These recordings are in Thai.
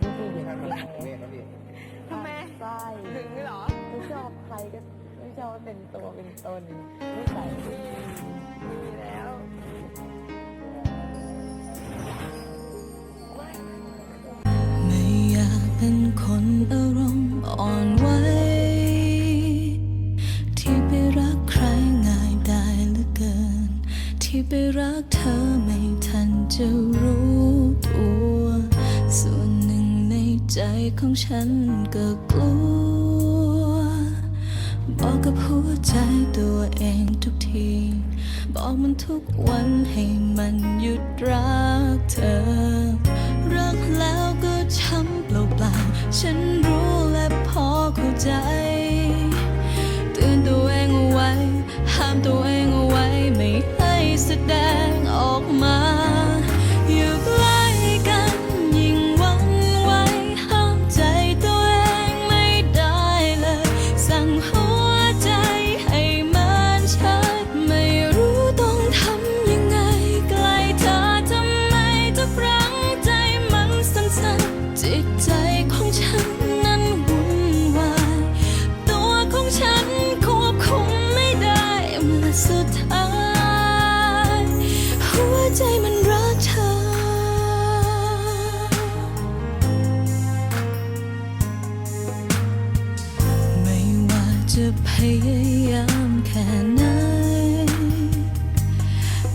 แต่พี่พี่เห็นท่านเอมางจากกรุงเทพครับพี่ทำไมใช่ถึงเหรอไม่ชอบใครก็ไม่ชอบเป็นตัวเป็นตนไม่ใส่ไม่ดีมีแล้วไม่อยากเป็นคนอารมณ์อ่อนไหวที่ไปรักใครง่ายได้เหลือเกิน ที่ไปรักเธอไม่ทันจะรู้ตัวส่วนหนึ่ง ใจของฉันก็กลัว บอกกับหัวใจตัวเองทุกที บอกมันทุกวันให้มันหยุดรักเธอ รักแล้วก็ช้ำเปล่าๆฉันรู้และพอเข้าใจเตือนตัวเองเอาไว้ ห้ามตัวเองเอาไว้ไม่ให้แสดงออกมา สั่ จะพยายามแค่ไหน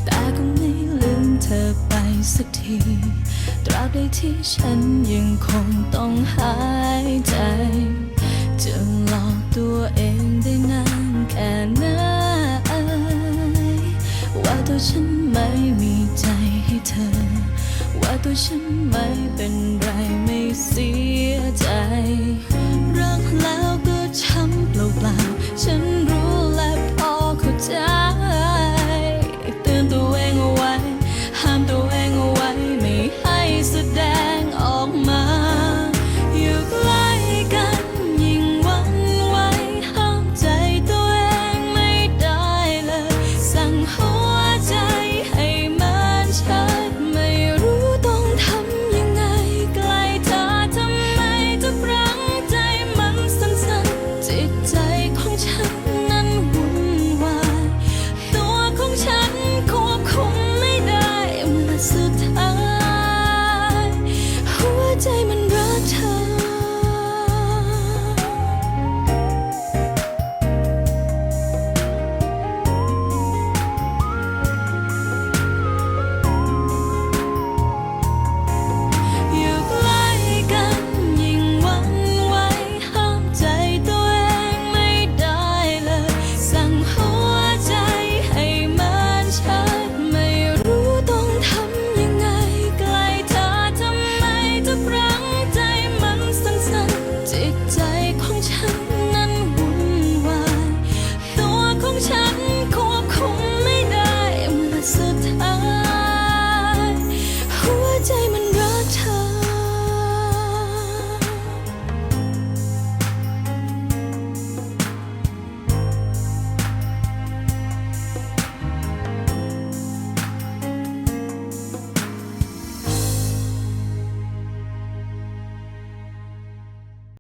แต่ก็ไม่ลืมเธอไปสักที ตราบใดที่ฉันยังคงต้องหายใจ จะหลอกตัวเองได้นานแค่ไหน ว่าตัวฉันไม่มีใจให้เธอ ว่าตัวฉันไม่เป็นไรไม่เสียใจ